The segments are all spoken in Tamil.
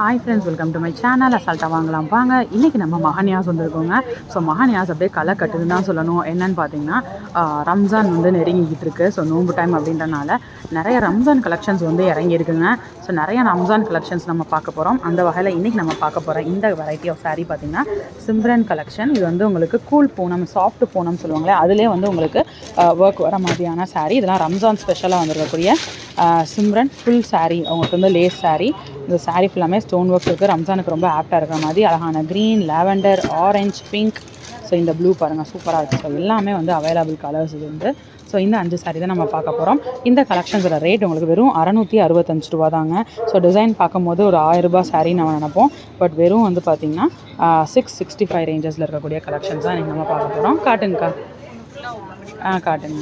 Hi friends welcome to my channel அசால்ட்டாக வாங்கலாம். வாங்க இன்றைக்கி நம்ம மகானியாஸ் வந்திருக்கோங்க. ஸோ மகானியாஸ் அப்படியே களை கட்டுதுன்னு தான் சொல்லணும். என்னன்னு பார்த்தீங்கன்னா ரம்ஜான் வந்து நெருங்கிக்கிட்டு இருக்குது ஸோ நோம்பு டைம் அப்படின்றனால நிறைய ரம்ஜான் கலெக்ஷன்ஸ் வந்து இறங்கியிருக்குங்க. ஸோ நிறைய ரம்ஜான் கலெக்ஷன்ஸ் நம்ம பார்க்க போகிறோம் அந்த வகையில் இன்றைக்கி நம்ம பார்க்க போகிற இந்த வெரைட்டி ஆஃப் சாரீ பார்த்தீங்கன்னா சிம்ரன் கலெக்ஷன் இது வந்து உங்களுக்கு கூல் பூனம் சாஃப்ட் பூனம் சொல்லுவாங்களே அதிலே வந்து உங்களுக்கு ஒர்க் வர மாதிரியான சாரீ இதெல்லாம் ரம்ஜான் ஸ்பெஷலாக வந்துருக்கக்கூடிய சிம்ரன் ஃபுல் சாரீ அவங்களுக்கு வந்து லேஸ் சாரீ இந்த சாரீ ஃபுல்லாமே ஸ்டோன் ஒர்க்ஸ் இருக்குது ரம்ஜானுக்கு ரொம்ப ஆப்டாக இருக்கிற மாதிரி அழகான green lavender orange pink so இந்த ப்ளூ பாருங்கள் சூப்பராக இருக்குது ஸோ எல்லாமே வந்து அவைலபிள் கலர்ஸ் இது வந்து. ஸோ இந்த அஞ்சு சாரி தான் நம்ம பார்க்க போகிறோம் இந்த கலெக்ஷன்ஸோட ரேட் உங்களுக்கு வெறும் அறநூற்றி அறுபத்தஞ்சு ரூபா தாங்க. ஸோ டிசைன் பார்க்கும்போது ஒரு ஆயிரம் ரூபாய் நம்ம நினைப்போம். பட் வெறும் வந்து பார்த்திங்கன்னா சிக்ஸ் சிக்ஸ்டி ஃபைவ் ரேஞ்சஸில் இருக்கக்கூடிய கலெக்ஷன்ஸ் தான் நீங்கள் நம்ம பார்க்க போகிறோம் காட்டுங்கக்கா. ஆ காட்டுங்க.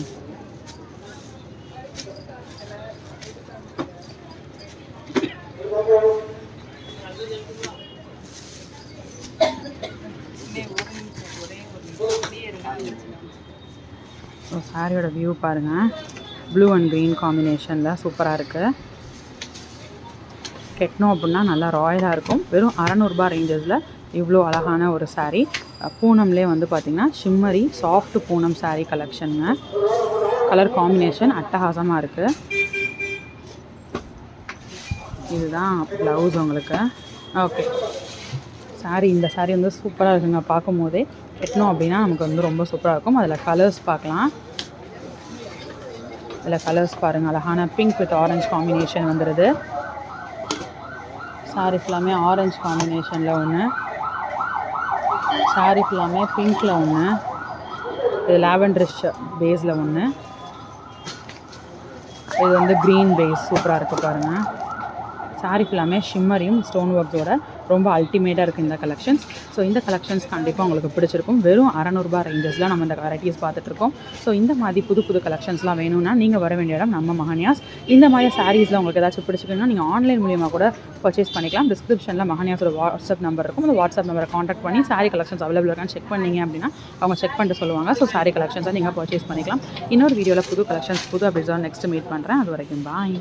ஸோ சாரியோட வியூ பாருங்கள் ப்ளூ அண்ட் க்ரீன் காம்பினேஷனில் சூப்பராக இருக்குது கெட்டணும் அப்படின்னா நல்லா ராயலாக இருக்கும். வெறும் அறநூறுபா ரேஞ்சஸில் இவ்வளோ அழகான ஒரு சாரீ பூனம்லேயே வந்து பார்த்திங்கன்னா ஷிம்மரி சாஃப்ட் பூனம் சாரீ கலெக்ஷனுங்க கலர் காம்பினேஷன் அட்டகாசமாக இருக்குது இதுதான் ப்ளவுஸ் உங்களுக்கு. ஓகே சாரீ இந்த சாரீ வந்து சூப்பராக இருக்குங்க. பார்க்கும் போதே கட்டணும் அப்படின்னா நமக்கு வந்து ரொம்ப சூப்பராக இருக்கும். அதில் கலர்ஸ் பார்க்கலாம். அதில் கலர்ஸ் பாருங்கள் அழகான பிங்க் வித் ஆரஞ்சு காம்பினேஷன் வந்துடுது சாரீ ஃபுல்லாமே ஆரஞ்சு காம்பினேஷனில் ஒன்று சாரீ ஃபுல்லாமே பிங்க்கில் ஒன்று இது லாவெண்டரிஷ் பேஸில் ஒன்று இது வந்து க்ரீன் பேஸ் சூப்பராக இருக்குது பாருங்கள் saree ஃபுல்லாமே ஷிம்மரியும் ஸ்டோன் ஒர்க்கோட ரொம்ப அல்டிமேட்டாக இருக்குது இந்த கலெக்ஷன்ஸ் ஸோ இந்த கலெக்ஷன்ஸ் கண்டிப்பாக உங்களுக்கு பிடிச்சிருக்கும். வெறும் அறநூறுபா ரேஞ்சஸில் நம்ம இந்த வெரைட்டிஸ் பார்த்துட்ருக்கோம். ஸோ இந்த மாதிரி புது புது கலெக்ஷன்ஸ்லாம் வேணும்னா நீங்கள் வர வேண்டிய இடம் நம்ம மகனியாஸ் இந்த மாதிரி சாரீஸில் உங்களுக்கு ஏதாச்சும் பிடிச்சிருக்குன்னா நீங்கள் ஆன்லைன் மூலியமாக கூட பர்ச்சேஸ் பண்ணிக்கலாம். டிஸ்கிரிப்ஷனில் மகன்யாஸோட வாட்ஸ்அப் நம்பர் இருக்கும். அந்த வாட்ஸ்அப் நம்பரை காண்டாக்ட் பண்ணி சாரீ கலெக்ஷன்ஸ் அவைலபிள் இருக்கான்னு செக் பண்ணிங்க அப்படின்னா அவங்க செக் பண்ணிட்டு சொல்லுவாங்க. ஸோ சாரீ கலெக்ஷன்ஸை நீங்கள் பர்ச்சேஸ் பண்ணிக்கலாம். இன்னொரு வீடியோவில் புது கலெக்ஷன்ஸ் புது அப்டேட்ஸாக நெக்ஸ்ட் மீட் பண்ணுறேன் அது வரைக்கும் பாய்